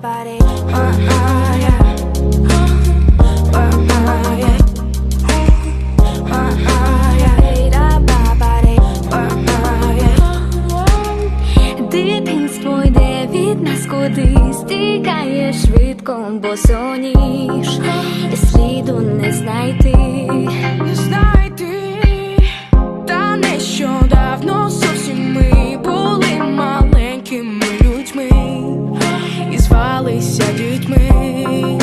body. Uh -uh, yeah. Дитинство йде від нас кудись, тікає швидко, бо соніж, сліду не знайти. змінилися дітьми.